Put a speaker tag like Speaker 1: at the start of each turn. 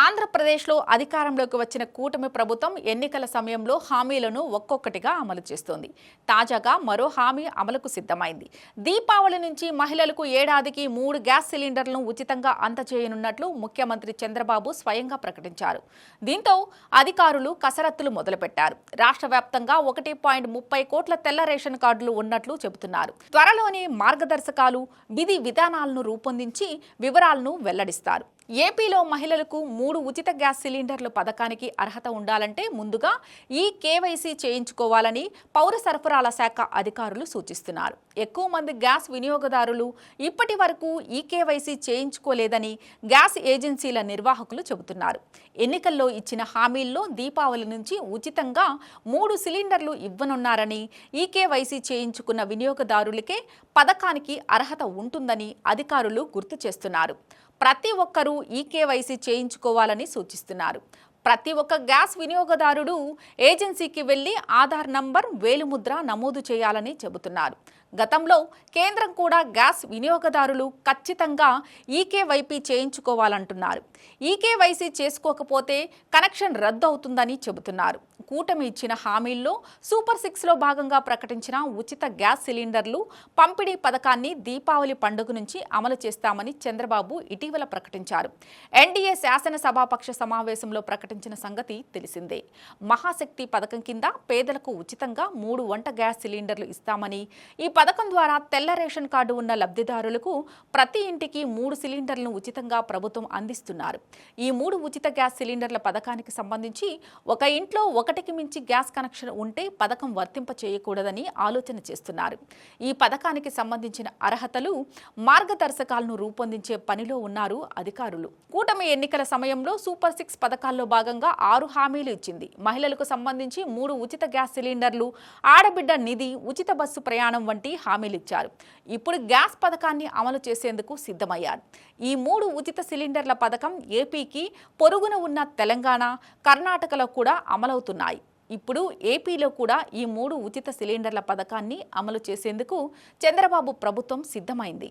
Speaker 1: ఆంధ్రప్రదేశ్లో అధికారంలోకి వచ్చిన కూటమి ప్రభుత్వం ఎన్నికల సమయంలో హామీలను ఒక్కొక్కటిగా అమలు చేస్తోంది. తాజాగా మరో హామీ అమలుకు సిద్ధమైంది. దీపావళి నుంచి మహిళలకు ఏడాదికి మూడు గ్యాస్ సిలిండర్లను ఉచితంగా అందజేయనున్నట్లు ముఖ్యమంత్రి చంద్రబాబు స్వయంగా ప్రకటించారు. దీంతో అధికారులు కసరత్తులు మొదలుపెట్టారు. రాష్ట్ర వ్యాప్తంగా ఒకటి పాయింట్ ముప్పై కోట్ల తెల్ల రేషన్ కార్డులు ఉన్నట్లు చెబుతున్నారు. త్వరలోనే మార్గదర్శకాలు విధి విధానాలను రూపొందించి వివరాలను వెల్లడిస్తారు. ఏపీలో మహిళలకు మూడు ఉచిత గ్యాస్ సిలిండర్ల పథకానికి అర్హత ఉండాలంటే ముందుగా ఈ కేవైసీ చేయించుకోవాలని పౌర సరఫరాల శాఖ అధికారులు సూచిస్తున్నారు. ఎక్కువ మంది గ్యాస్ వినియోగదారులు ఇప్పటి వరకు ఈ కేవైసీ చేయించుకోలేదని గ్యాస్ ఏజెన్సీల నిర్వాహకులు చెబుతున్నారు. ఎన్నికల్లో ఇచ్చిన హామీల్లో దీపావళి నుంచి ఉచితంగా మూడు సిలిండర్లు ఇవ్వనున్నారని ఈ కేవైసీ చేయించుకున్న వినియోగదారులకే పథకానికి అర్హత ఉంటుందని అధికారులు గుర్తు చేస్తున్నారు. ప్రతి ఒక్కరూ ఈ కేవైసీ చేయించుకోవాలని సూచిస్తున్నారు. ప్రతి ఒక్క గ్యాస్ వినియోగదారుడు ఏజెన్సీకి వెళ్ళి ఆధార్ నంబర్ వేలుముద్ర నమోదు చేయాలని చెబుతున్నారు. గతంలో కేంద్రం కూడా గ్యాస్ వినియోగదారులు ఖచ్చితంగా ఈకేవైపీ చేయించుకోవాలంటున్నారు. ఈకేవైసీ చేసుకోకపోతే కనెక్షన్ రద్దు అవుతుందని చెబుతున్నారు. కూటమి ఇచ్చిన హామీల్లో సూపర్ సిక్స్లో భాగంగా ప్రకటించిన ఉచిత గ్యాస్ సిలిండర్లు పంపిణీ పథకాన్ని దీపావళి పండుగ నుంచి అమలు చేస్తామని చంద్రబాబు ఇటీవల ప్రకటించారు. ఎన్డీఏ శాసనసభాపక్ష సమావేశంలో ప్రకటించిన సంగతి తెలిసిందే. మహాశక్తి పథకం కింద పేదలకు ఉచితంగా మూడు వంట గ్యాస్ సిలిండర్లు ఇస్తామని ఈ పథకం ద్వారా తెల్ల రేషన్ కార్డు ఉన్న లబ్ధిదారులకు ప్రతి ఇంటికి మూడు సిలిండర్లను ఉచితంగా ప్రభుత్వం అందిస్తున్నారు. ఈ మూడు ఉచిత గ్యాస్ సిలిండర్ల పథకానికి సంబంధించి ఒక ఇంట్లో ఒకటి ఒకటికి మించి గ్యాస్ కనెక్షన్ ఉంటే పథకం వర్తింప చేయకూడదని ఆలోచన చేస్తున్నారు. ఈ పథకానికి సంబంధించిన అర్హతలు మార్గదర్శకాలను రూపొందించే పనిలో ఉన్నారు అధికారులు. కూటమి ఎన్నికల సమయంలో సూపర్ సిక్స్ పథకాల్లో భాగంగా ఆరు హామీలు ఇచ్చింది. మహిళలకు సంబంధించి మూడు ఉచిత గ్యాస్ సిలిండర్లు ఆడబిడ్డ నిధి ఉచిత బస్సు ప్రయాణం వంటి హామీలు ఇచ్చారు. ఇప్పుడు గ్యాస్ పథకాన్ని అమలు చేసేందుకు సిద్ధమయ్యారు. ఈ మూడు ఉచిత సిలిండర్ల పథకం ఏపీకి పొరుగున ఉన్న తెలంగాణ కర్ణాటకలో కూడా అమలవుతున్నాయి. ఇప్పుడు ఏపీలో కూడా ఈ మూడు ఉచిత సిలిండర్ల పథకాన్ని అమలు చేసేందుకు చంద్రబాబు ప్రభుత్వం సిద్ధమైంది.